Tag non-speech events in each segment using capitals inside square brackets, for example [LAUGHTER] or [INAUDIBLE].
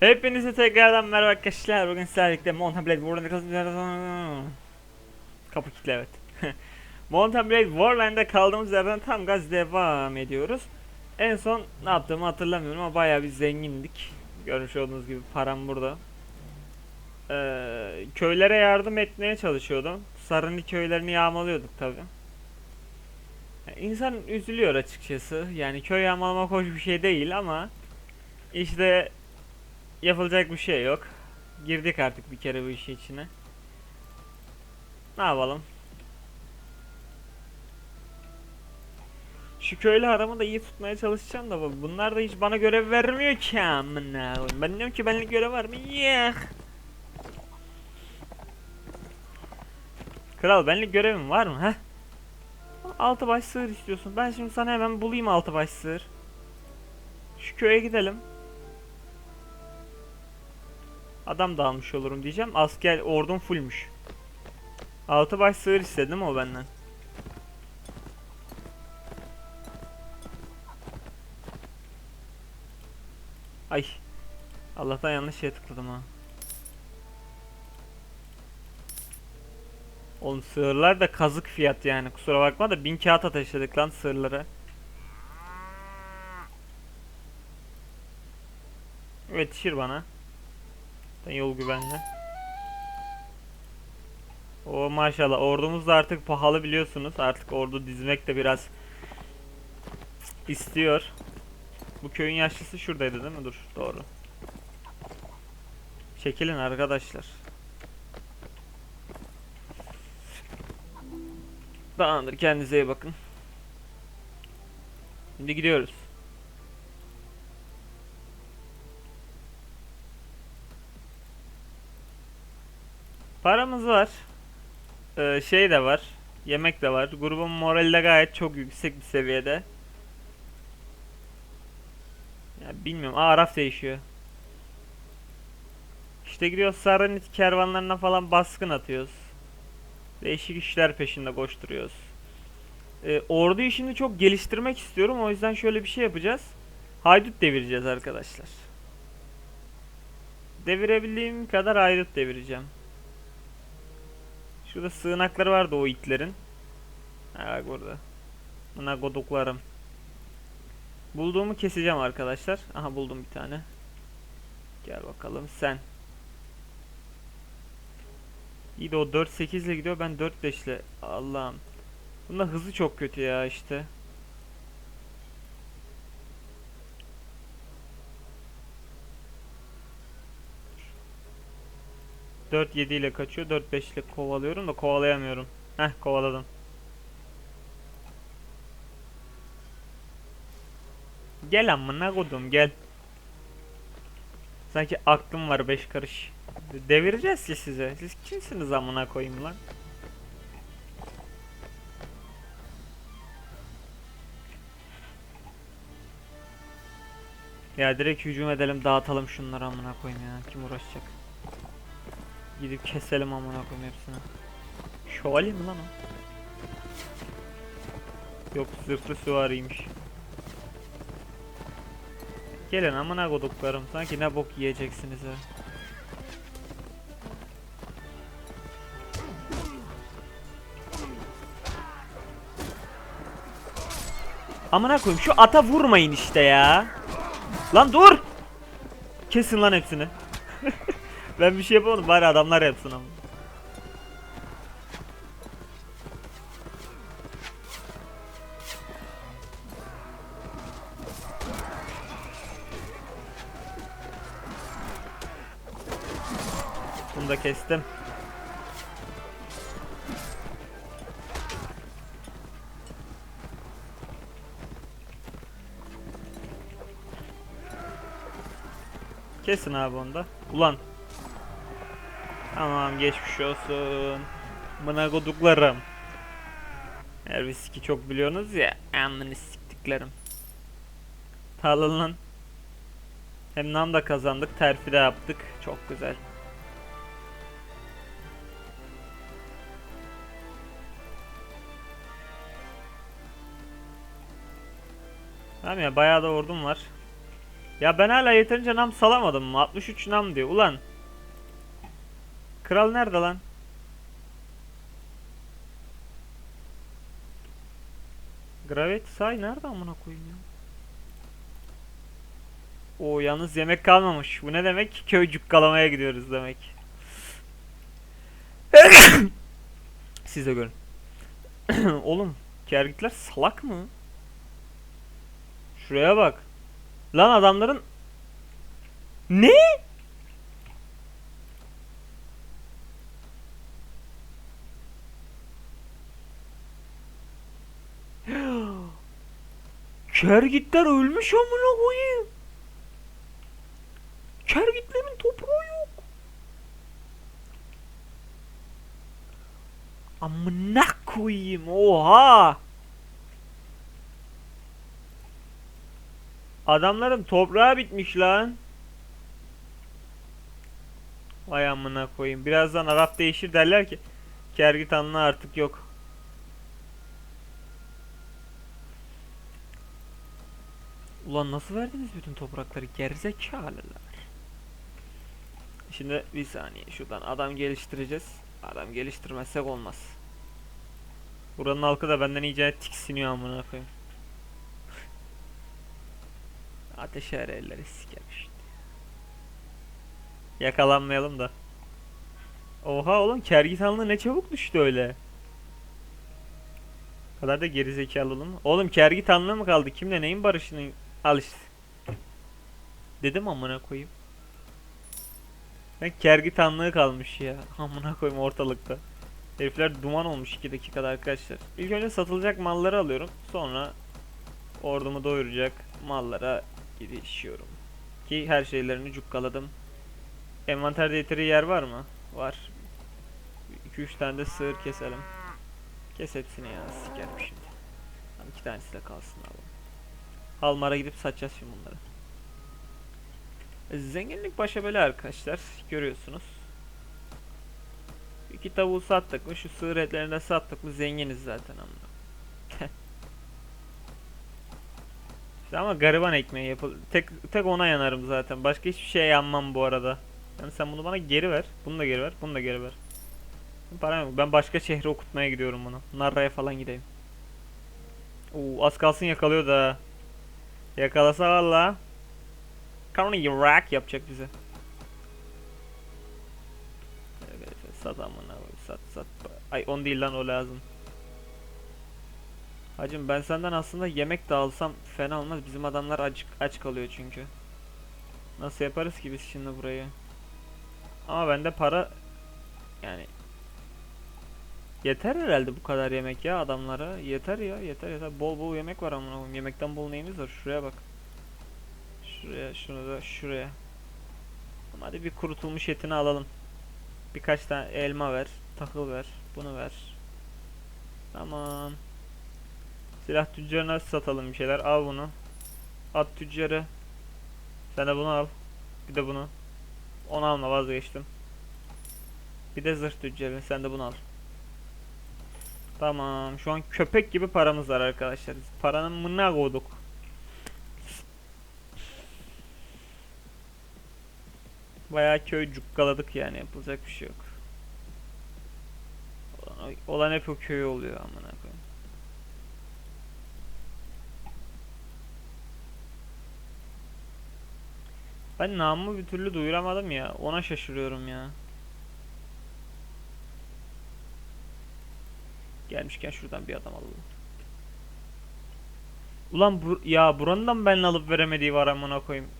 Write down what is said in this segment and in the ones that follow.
Hepinize tekrardan merhaba arkadaşlar. Bugün sizlerle birlikte Mountain Blade Warland'da Kapı kilitli evet. [LAUGHS] Mountain Blade Warland'da kaldığımız yerden tam gaz devam ediyoruz. En son ne yaptığımı hatırlamıyorum ama bayağı bir zengindik. Görmüş olduğunuz gibi param burada. Ee, köylere yardım etmeye çalışıyordum. Sarıni köylerini yağmalıyorduk tabi. İnsan üzülüyor açıkçası. Yani köy yağmalamak hoş bir şey değil ama işte yapılacak bir şey yok. Girdik artık bir kere bu işin içine. Ne yapalım? Şu köylü aramı da iyi tutmaya çalışacağım da bu- bunlar da hiç bana görev vermiyor ki amına. Ben diyorum ki benlik görev var mı? Yok. Kral benlik görevim var mı? Heh. Altı baş sığır istiyorsun. Ben şimdi sana hemen bulayım altı baş sığır. Şu köye gidelim. Adam da almış olurum diyeceğim. Asker ordum fullmüş. Altı baş sığır istedi mi o benden? Ay. Allah'tan yanlış şeye tıkladım ha. Oğlum sığırlar da kazık fiyat yani. Kusura bakma da bin kağıt ateşledik lan sığırlara. Yetişir bana. Yol güvenli. O maşallah ordumuz da artık pahalı biliyorsunuz. Artık ordu dizmek de biraz istiyor. Bu köyün yaşlısı şuradaydı değil mi? Dur doğru. Çekilin arkadaşlar. Tamamdır kendinize iyi bakın. Şimdi gidiyoruz. Paramız var. Ee, şey de var. Yemek de var. Grubun morali de gayet çok yüksek bir seviyede. Ya bilmiyorum. Aa Araf değişiyor. İşte gidiyoruz Saranit kervanlarına falan baskın atıyoruz. Değişik işler peşinde koşturuyoruz. Ee, orduyu şimdi çok geliştirmek istiyorum. O yüzden şöyle bir şey yapacağız. Haydut devireceğiz arkadaşlar. Devirebildiğim kadar haydut devireceğim. Şurada sığınakları vardı o itlerin. Ha bak burada. Buna goduklarım. Bulduğumu keseceğim arkadaşlar. Aha buldum bir tane. Gel bakalım sen. İyi de o 4-8 ile gidiyor ben 4-5 ile. Allah'ım. Bunda hızı çok kötü ya işte. Dört yedi ile kaçıyor. 4 5 ile kovalıyorum da kovalayamıyorum. Heh kovaladım. Gel amına kodum gel. Sanki aklım var beş karış. Devireceğiz ki size. Siz kimsiniz amına koyayım lan? Ya direkt hücum edelim dağıtalım şunları amına koyayım ya. Kim uğraşacak? Gidip keselim amına koyayım hepsini. Şövalye mi lan o? Yok zırhlı süvariymiş. Gelin amına koduklarım. Sanki ne bok yiyeceksiniz ha. Amına koyayım şu ata vurmayın işte ya. Lan dur. Kesin lan hepsini. Ben bir şey yapamadım bari adamlar yapsın ama. Bunu da kestim. Kesin abi onda. Ulan. Tamam geçmiş olsun. Bana koduklarım. Her riski çok biliyorsunuz ya. Amını siktiklerim. Lan. Hem nam da kazandık. Terfi de yaptık. Çok güzel. Tamam ya bayağı da ordum var. Ya ben hala yeterince nam salamadım mı? 63 nam diyor. Ulan. Kral nerede lan? Gravity say nerede amına koyayım ya? Oo yalnız yemek kalmamış. Bu ne demek? Köy cukkalamaya gidiyoruz demek. [COUGHS] Siz de görün. [COUGHS] Oğlum, kergitler salak mı? Şuraya bak. Lan adamların ne? Kergitler ölmüş amına koyayım. Kergitlerin toprağı yok. Amına koyayım. Oha. Adamların toprağı bitmiş lan. Vay amına koyayım. Birazdan Arap değişir derler ki Kergitanlı artık yok. Ulan nasıl verdiniz bütün toprakları gerizekalılar. Şimdi bir saniye şuradan adam geliştireceğiz. Adam geliştirmezsek olmaz. Buranın halkı da benden iyice tiksiniyor amına koyayım. Ateş elleri siker işte. Yakalanmayalım da. Oha oğlum kergitanlığı ne çabuk düştü öyle. Kadar da gerizekalı oğlum. Oğlum kergitanlığı mı kaldı? Kimle neyin barışını al işte. Dedim amına koyayım. Ben kergitanlığı kalmış ya. Amına koyayım ortalıkta. Herifler duman olmuş 2 dakikada arkadaşlar. İlk önce satılacak malları alıyorum. Sonra ordumu doyuracak mallara girişiyorum. Ki her şeylerini cukkaladım. Envanterde yeteri yer var mı? Var. 2-3 tane de sığır keselim. Kes hepsini ya sikerim şimdi. Tam iki tanesi de kalsın abi. Halmar'a gidip satacağız şimdi bunları. Zenginlik başa bela arkadaşlar. Görüyorsunuz. İki tavuğu sattık mı şu sığır etlerini de sattık mı zenginiz zaten amına. İşte [LAUGHS] ama gariban ekmeği yapıl. Tek tek ona yanarım zaten. Başka hiçbir şey yanmam bu arada. Yani sen bunu bana geri ver. Bunu da geri ver. Bunu da geri ver. Param yok. Ben başka şehre okutmaya gidiyorum bunu. Narra'ya falan gideyim. Oo az kalsın yakalıyor da. Yakalasa valla. County Iraq yapacak bize. Sat amına sat sat. Ay on değil lan o lazım. Hacım ben senden aslında yemek de alsam fena olmaz. Bizim adamlar aç, aç kalıyor çünkü. Nasıl yaparız ki biz şimdi burayı? Ama bende para yani yeter herhalde bu kadar yemek ya adamlara. Yeter ya, yeter yeter. Bol bol yemek var amına koyayım. Yemekten bol neyimiz var? Şuraya bak. Şuraya, şunu da şuraya. Hadi bir kurutulmuş etini alalım. Birkaç tane elma ver, takıl ver, bunu ver. Tamam. Silah tüccarına satalım bir şeyler. Al bunu. At tüccarı. Sen de bunu al. Bir de bunu. Onu alma vazgeçtim. Bir de zırh tüccarı. Sen de bunu al. Tamam. Şu an köpek gibi paramız var arkadaşlar. Paranın mına koyduk. Bayağı köy cukkaladık yani yapılacak bir şey yok. Olan hep o köy oluyor amına koyayım. Ben namımı bir türlü duyuramadım ya. Ona şaşırıyorum ya. Gelmişken şuradan bir adam alalım. Ulan bu, ya buranın da mı benimle alıp veremediği var amına koyayım.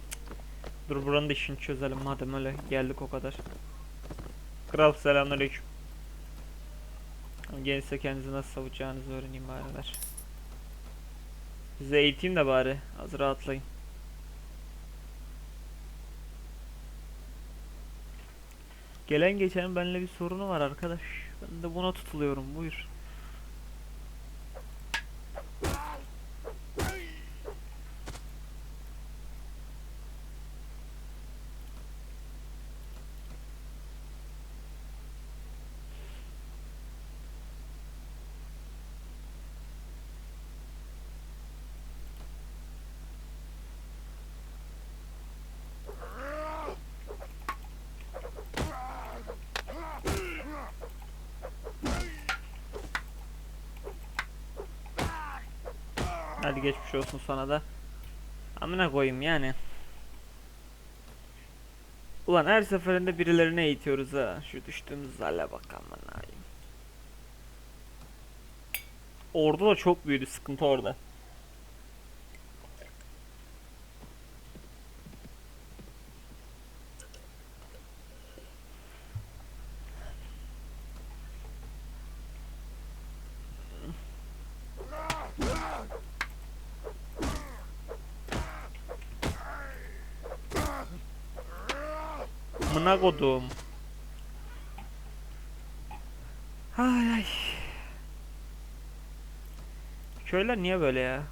Dur buranın da işini çözelim madem öyle geldik o kadar. Kral selamünaleyküm. Gelirse kendinizi nasıl savunacağınızı öğreneyim bari ver. Size eğiteyim de bari. Az rahatlayın. Gelen geçen benimle bir sorunu var arkadaş. Ben de buna tutuluyorum. Buyur. Hadi geçmiş olsun sana da. Amına koyayım yani. Ulan her seferinde birilerini eğitiyoruz ha. Şu düştüğümüz hale bak amına. Orada da çok büyüdü sıkıntı orada. Amına kodum. Ay ay. Köyler niye böyle ya?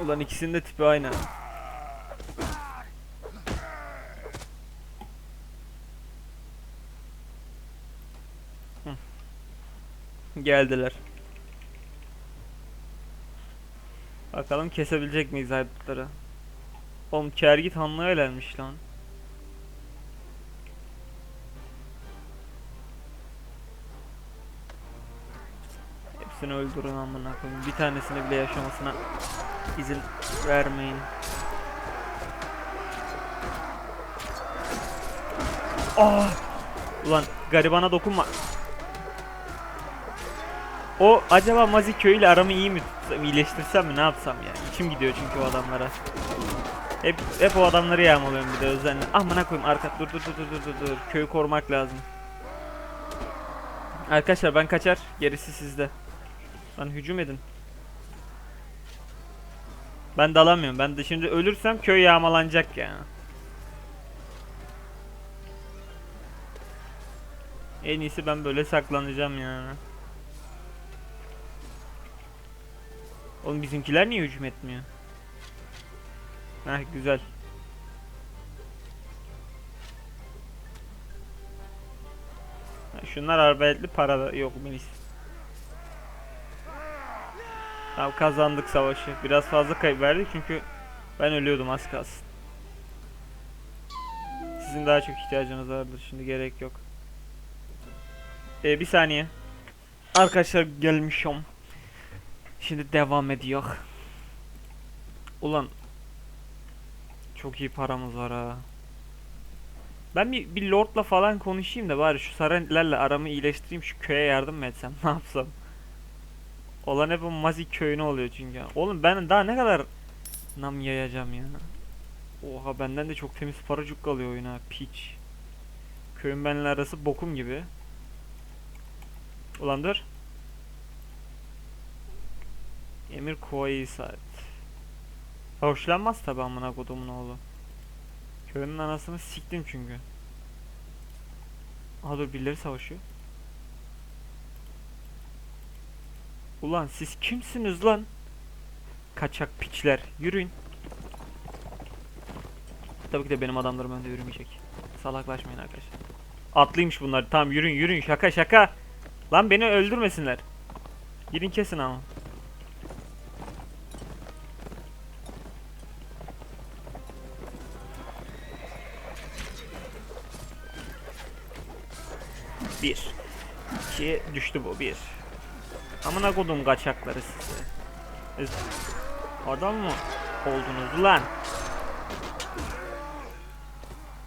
Ulan ikisinin de tipi aynı. Geldiler. Bakalım kesebilecek miyiz haydutları? Oğlum Kergit Hanlı'ya elenmiş lan. Hepsini öldürün amına koyayım. Bir tanesini bile yaşamasına izin vermeyin. Ah! Ulan garibana dokunma. O acaba Mazi köyüyle aramı iyi mi tutsam, iyileştirsem mi ne yapsam ya? İçim gidiyor çünkü o adamlara. Hep hep o adamları yağmalıyorum bir de özenle. Amına koyayım arka dur dur dur dur dur dur. Köyü korumak lazım. Arkadaşlar ben kaçar. Gerisi sizde. Lan hücum edin. Ben dalamıyorum. Ben de şimdi ölürsem köy yağmalanacak ya. En iyisi ben böyle saklanacağım yani. Oğlum bizimkiler niye hücum etmiyor? Heh güzel. Şunlar arbaletli para yok Melis. Tamam kazandık savaşı. Biraz fazla kayıp verdik çünkü ben ölüyordum az kalsın. Sizin daha çok ihtiyacınız vardır şimdi gerek yok. Ee, bir saniye. Arkadaşlar gelmişim. Şimdi devam ediyor. Ulan çok iyi paramız var ha. Ben bir, bir lordla falan konuşayım da bari şu saraylarla aramı iyileştireyim şu köye yardım mı etsem [LAUGHS] ne yapsam. Olan hep o Mazi köyüne oluyor çünkü. Oğlum ben daha ne kadar nam yayacağım ya. Oha benden de çok temiz paracık kalıyor oyuna piç. Köyün benimle arası bokum gibi. Ulan dur. Emir Kuvayi saat. Hoşlanmaz tabi amına kodumun oğlu. Köyünün anasını siktim çünkü. Aha dur birileri savaşıyor. Ulan siz kimsiniz lan? Kaçak piçler. Yürüyün. Tabii ki de benim adamlarım önde yürümeyecek. Salaklaşmayın arkadaşlar. Atlıymış bunlar. Tamam yürüyün yürüyün. Şaka şaka. Lan beni öldürmesinler. Gidin kesin ama. Bir. İki. Düştü bu. Bir. Amına kodum kaçakları size. Siz adam mı oldunuz lan?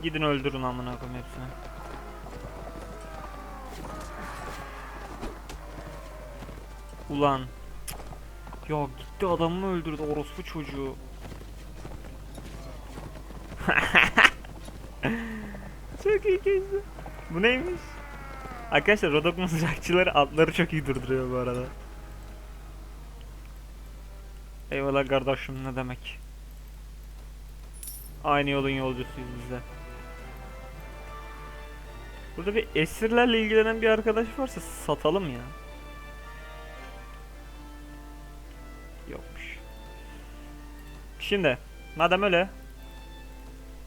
Gidin öldürün amına koyayım hepsini. Ulan. Ya gitti adamımı öldürdü orospu çocuğu. [LAUGHS] çok iyi geçti. Bu neymiş? Arkadaşlar Rodok mızrakçıları [LAUGHS] atları çok iyi durduruyor bu arada. Eyvallah kardeşim ne demek. Aynı yolun yolcusuyuz biz de. Burada bir esirlerle ilgilenen bir arkadaş varsa satalım ya. Yokmuş. Şimdi madem öyle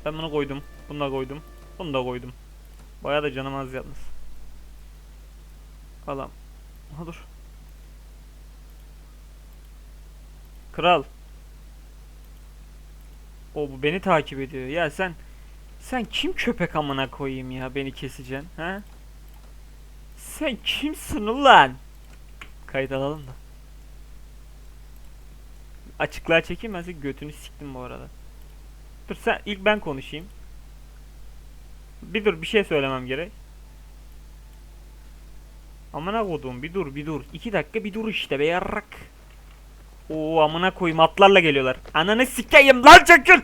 ben bunu koydum. Bunu da koydum. Bunu da koydum. Bayağı da canım az yalnız. Alam. Ha dur. Kral. O bu beni takip ediyor. Ya sen sen kim köpek amına koyayım ya beni keseceksin ha? Sen kimsin ulan? Kayıt alalım da. Açıklığa çekeyim ben götünü siktim bu arada. Dur sen ilk ben konuşayım. Bir dur bir şey söylemem gerek. Amına koduğum bir dur bir dur. İki dakika bir dur işte be yarrak. Oo amına koyayım atlarla geliyorlar. Ananı sikeyim lan çekil.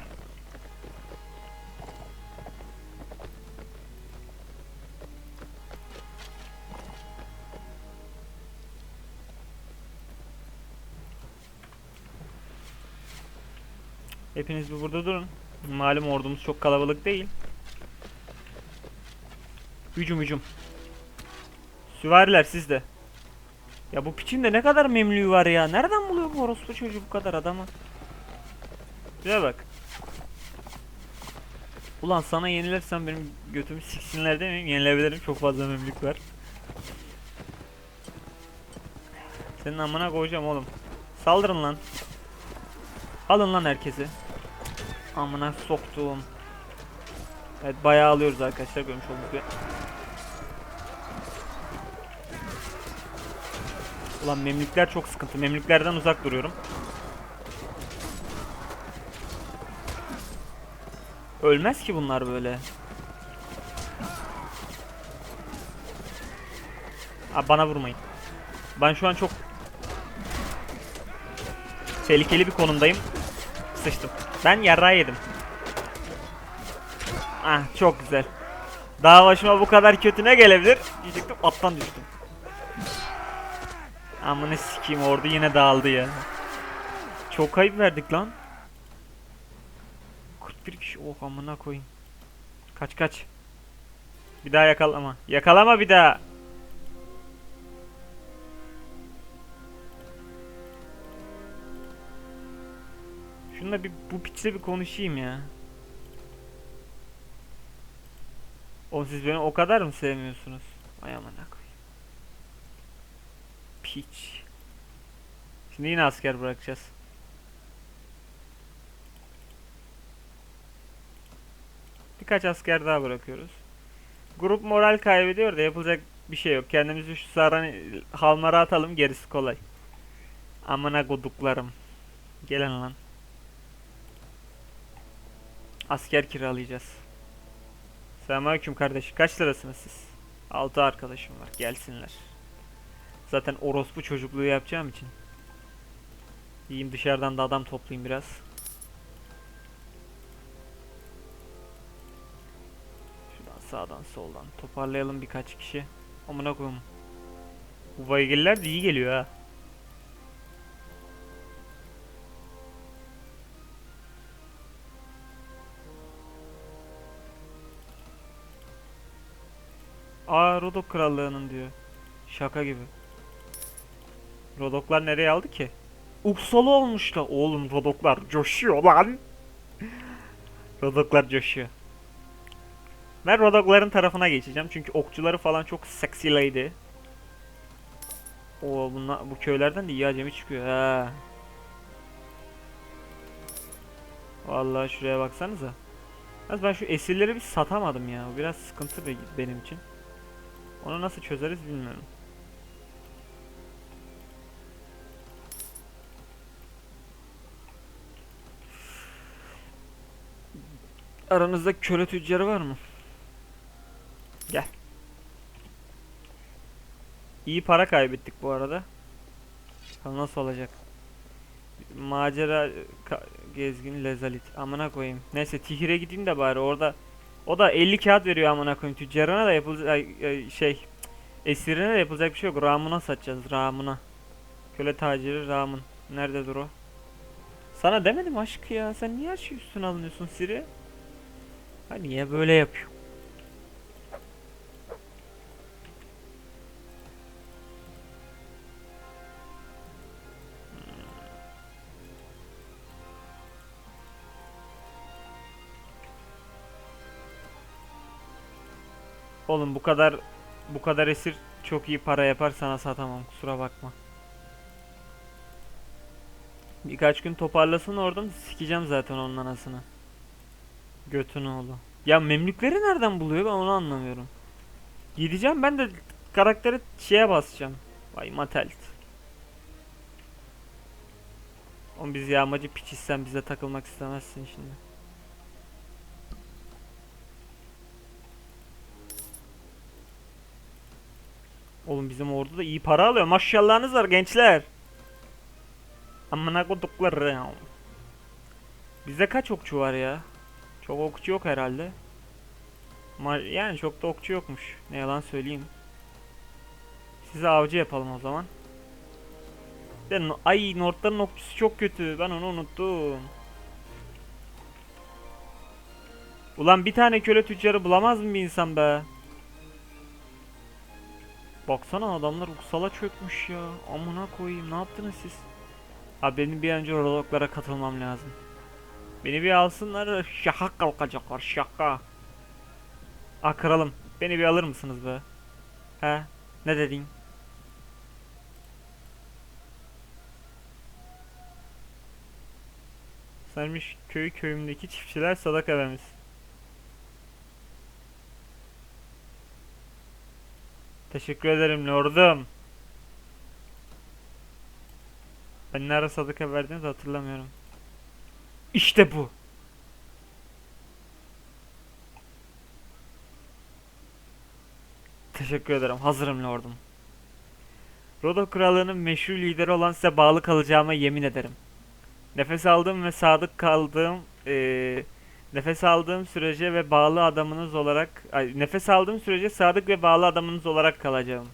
Hepiniz bir burada durun. Malum ordumuz çok kalabalık değil. Hücum hücum. Süvariler sizde. Ya bu piçin de ne kadar memlüğü var ya. Nereden buluyor bu orospu çocuğu bu kadar adamı? Şuraya bak. Ulan sana yenilersem benim götümü siksinler mi? Yenilebilirim. Çok fazla memlük var. Senin amına koyacağım oğlum. Saldırın lan. Alın lan herkesi. Amına soktuğum. Evet bayağı alıyoruz arkadaşlar görmüş olduğunuz Ulan memlükler çok sıkıntı. Memlüklerden uzak duruyorum. Ölmez ki bunlar böyle. Aa, bana vurmayın. Ben şu an çok tehlikeli bir konumdayım. Sıçtım. Ben yarrağı yedim. Ah çok güzel. Daha başıma bu kadar kötü ne gelebilir? Diyecektim attan düştüm. Amına sikeyim ordu yine dağıldı ya. Çok kayıp verdik lan. 41 kişi oh amına koyayım. Kaç kaç. Bir daha yakalama. Yakalama bir daha. Şununla bir bu piçle bir konuşayım ya. O siz beni o kadar mı sevmiyorsunuz? Ay koyayım. Piç. Şimdi yine asker bırakacağız. Birkaç asker daha bırakıyoruz. Grup moral kaybediyor da yapılacak bir şey yok. Kendimizi şu saran halmara atalım gerisi kolay. Amına koduklarım. Gelin lan. Asker kiralayacağız. Selamünaleyküm kardeş. Kaç lirasınız siz? 6 arkadaşım var. Gelsinler. Zaten orospu çocukluğu yapacağım için. Yiyeyim dışarıdan da adam toplayayım biraz. Şuradan sağdan soldan toparlayalım birkaç kişi. Amına koyayım. Bu vaygiller de iyi geliyor ha. Aa Rodok krallığının diyor. Şaka gibi. Rodoklar nereye aldı ki? Uksalı olmuşlar. Oğlum Rodoklar coşuyor lan. Rodoklar coşuyor. Ben Rodokların tarafına geçeceğim çünkü okçuları falan çok seksileydi. O bunlar bu köylerden de iyi acemi çıkıyor ha. Vallahi şuraya baksanıza. Yalnız ben şu esirleri bir satamadım ya. Biraz sıkıntı be- benim için. Onu nasıl çözeriz bilmiyorum. Aranızda köle tüccarı var mı? Gel. İyi para kaybettik bu arada. Nasıl olacak? Macera gezgin lezalit. Amına koyayım. Neyse Tihir'e gideyim de bari orada o da 50 kağıt veriyor amına koyayım. Tüccarına da yapılacak şey esirine de yapılacak bir şey yok. Ramına satacağız. Ramına. Köle taciri Ramın. Nerededir o? Sana demedim aşkı ya. Sen niye her şeyi üstüne alınıyorsun Siri? Ha niye böyle yapıyor? Oğlum bu kadar bu kadar esir çok iyi para yapar sana satamam kusura bakma. Birkaç gün toparlasın oradan sikeceğim zaten onun anasını. Götün oğlu. Ya memlükleri nereden buluyor ben onu anlamıyorum. Gideceğim ben de karakteri şeye basacağım. Vay matelt. Oğlum biz yağmacı piçiz sen bize takılmak istemezsin şimdi. Oğlum bizim ordu da iyi para alıyor. Maşallahınız var gençler. Amına kodukları. Bizde kaç okçu var ya? Çok okçu yok herhalde. Yani çok da okçu yokmuş. Ne yalan söyleyeyim. Size avcı yapalım o zaman. De no- ay Nordların okçusu çok kötü. Ben onu unuttum. Ulan bir tane köle tüccarı bulamaz mı bir insan be? Baksana adamlar Uksal'a çökmüş ya. Amına koyayım ne yaptınız siz? Abi benim bir önce Rodoklara katılmam lazım. Beni bir alsınlar şaka kalkacaklar şaka. Ah kralım beni bir alır mısınız be? He ne dedin? Saymış köy köyümdeki çiftçiler sadaka vermiş. Teşekkür ederim lordum. Ben nerede sadaka verdiğinizi hatırlamıyorum. İşte bu. Teşekkür ederim. Hazırım lordum. Rodo krallığının meşhur lideri olan size bağlı kalacağıma yemin ederim. Nefes aldığım ve sadık kaldığım eee, nefes aldığım sürece ve bağlı adamınız olarak ay, nefes aldığım sürece sadık ve bağlı adamınız olarak kalacağım.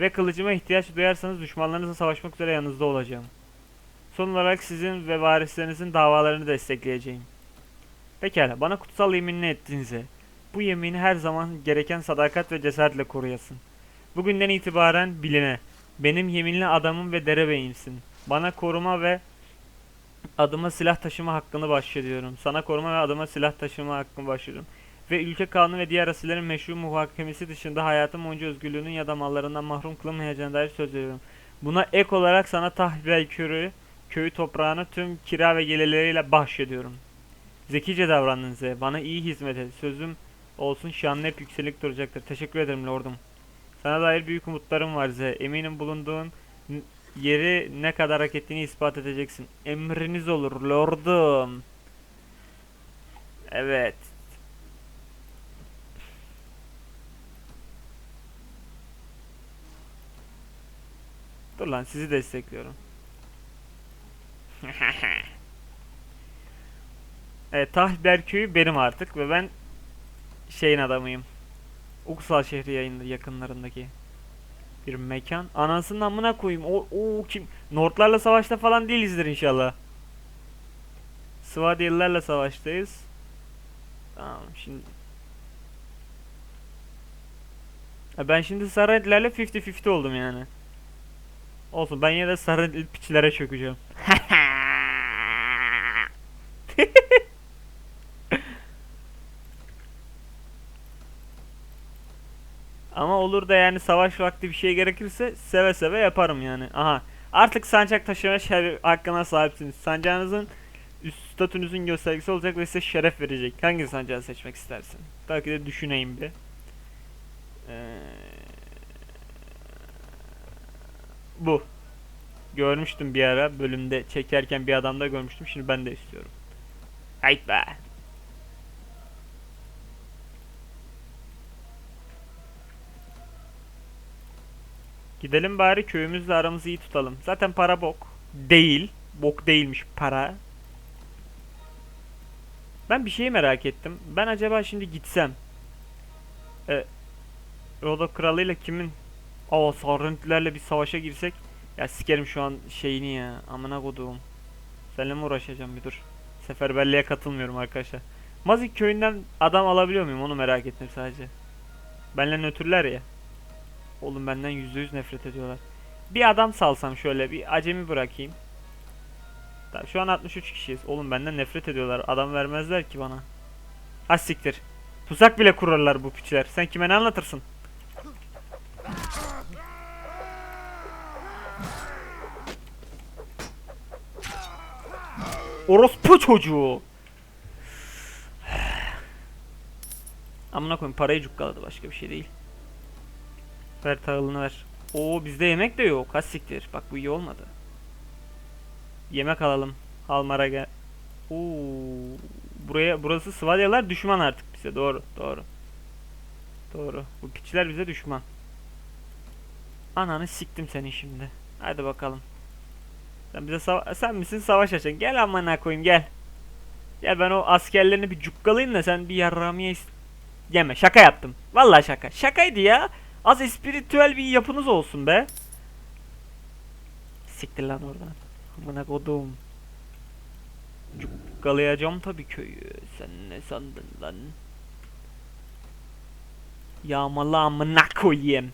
Ve kılıcıma ihtiyaç duyarsanız düşmanlarınızla savaşmak üzere yanınızda olacağım. Son olarak sizin ve varislerinizin davalarını destekleyeceğim. Pekala, bana kutsal yeminini ettiğinize, bu yemini her zaman gereken sadakat ve cesaretle koruyasın. Bugünden itibaren biline, benim yeminli adamım ve derebeyimsin. Bana koruma ve adıma silah taşıma hakkını bahşediyorum. Sana koruma ve adıma silah taşıma hakkını bahşediyorum. Ve ülke kanunu ve diğer asillerin meşru muhakemesi dışında hayatım boyunca özgürlüğünün ya da mallarından mahrum kılınmayacağına dair söz veriyorum. Buna ek olarak sana Tahvel Köyü, toprağını tüm kira ve gelirleriyle bahşediyorum. Zekice davrandın Ze. Bana iyi hizmet et. Sözüm olsun şanlı hep yükselik duracaktır. Teşekkür ederim lordum. Sana dair büyük umutlarım var Ze. Eminim bulunduğun yeri ne kadar hak ettiğini ispat edeceksin. Emriniz olur lordum. Evet. Dur lan sizi destekliyorum. [LAUGHS] evet Tahber köyü benim artık ve ben şeyin adamıyım. Uksal şehri yayında yakınlarındaki bir mekan. Anasının amına koyayım. O, o kim? Nordlarla savaşta falan değilizdir inşallah. Svadiyelilerle savaştayız. Tamam şimdi. Ben şimdi Sarayetlerle 50-50 oldum yani. Olsun ben yine de Sarayetli piçlere çökeceğim. [LAUGHS] [LAUGHS] Ama olur da yani savaş vakti bir şey gerekirse seve seve yaparım yani. Aha. Artık sancak taşıma şeref hakkına sahipsiniz. Sancağınızın üst statünüzün göstergesi olacak ve size şeref verecek. Hangi sancağı seçmek istersin? Belki de düşüneyim bir. Ee, bu. Görmüştüm bir ara bölümde çekerken bir adamda görmüştüm. Şimdi ben de istiyorum. Hayt be. Gidelim bari köyümüzle aramızı iyi tutalım. Zaten para bok. Değil. Bok değilmiş para. Ben bir şeyi merak ettim. Ben acaba şimdi gitsem. E, Rodo kralıyla kimin? Aa Sarrentlilerle bir savaşa girsek. Ya sikerim şu an şeyini ya. Amına koduğum. Seninle mi uğraşacağım bir dur. Seferberliğe katılmıyorum arkadaşlar. Mazik köyünden adam alabiliyor muyum onu merak ettim sadece. Benle nötrler ya. Oğlum benden yüzde yüz nefret ediyorlar. Bir adam salsam şöyle bir acemi bırakayım. Tamam, şu an 63 kişiyiz. Oğlum benden nefret ediyorlar. Adam vermezler ki bana. Ha siktir. Tuzak bile kurarlar bu piçler. Sen kime ne anlatırsın? Orospu çocuğu. Amına koyayım parayı cukkaladı başka bir şey değil. Ver tahılını ver. Oo bizde yemek de yok. Ha siktir. Bak bu iyi olmadı. Yemek alalım. Halmara gel. Oo buraya burası Svalyalar düşman artık bize. Doğru, doğru. Doğru. Bu piçler bize düşman. Ananı siktim seni şimdi. Hadi bakalım. Sen bize sen misin savaş açan? Gel amına koyayım gel. Gel ben o askerlerini bir cukkalayayım da sen bir yarrağımı ye- yeme. Şaka yaptım. Vallahi şaka. Şakaydı ya. Az espiritüel bir yapınız olsun be. Siktir lan oradan. Amına kodum. Cukkalayacağım tabii köyü. Sen ne sandın lan? Yağmalı amına koyayım.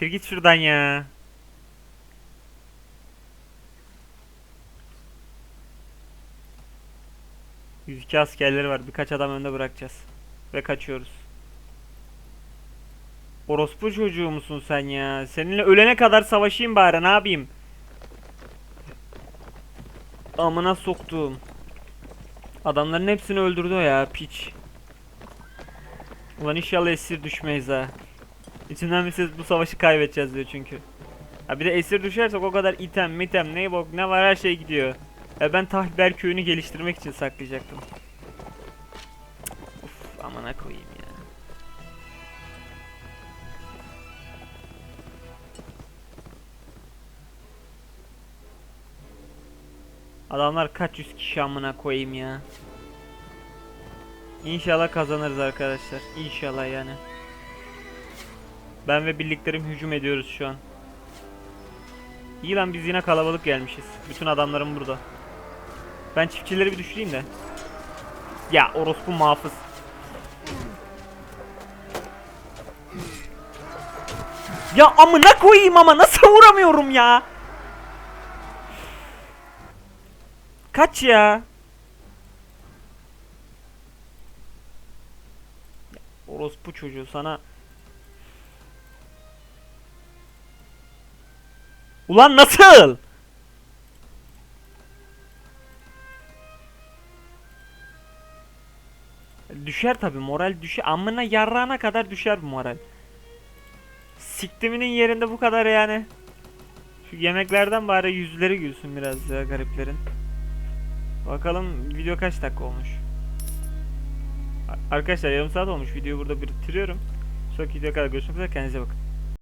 Siktir git şuradan ya. ...102 askerleri var. Birkaç adam önde bırakacağız. Ve kaçıyoruz. Orospu çocuğu musun sen ya? Seninle ölene kadar savaşayım bari ne yapayım? Amına soktum. Adamların hepsini öldürdü ya piç. Ulan inşallah esir düşmeyiz ha. İçinden bir ses bu savaşı kaybedeceğiz diyor çünkü. Ha bir de esir düşersek o kadar item, mitem, ne bok ne var her şey gidiyor. Ya ben Tahber köyünü geliştirmek için saklayacaktım. Uf amına koyayım ya. Adamlar kaç yüz kişi amına koyayım ya. İnşallah kazanırız arkadaşlar. İnşallah yani. Ben ve birliklerim hücum ediyoruz şu an. İyi lan biz yine kalabalık gelmişiz. Bütün adamlarım burada. Ben çiftçileri bir düşüreyim de. Ya orospu muhafız. Ya amına koyayım ama nasıl vuramıyorum ya? Kaç ya? Orospu çocuğu sana Ulan nasıl? Düşer tabi moral düşer. Amına yarrağına kadar düşer bu moral. Siktiminin yerinde bu kadar yani. Şu yemeklerden bari yüzleri gülsün biraz ya gariplerin. Bakalım video kaç dakika olmuş. Arkadaşlar yarım saat olmuş. Videoyu burada bitiriyorum. Sonraki videoya kadar görüşmek üzere. Kendinize bakın.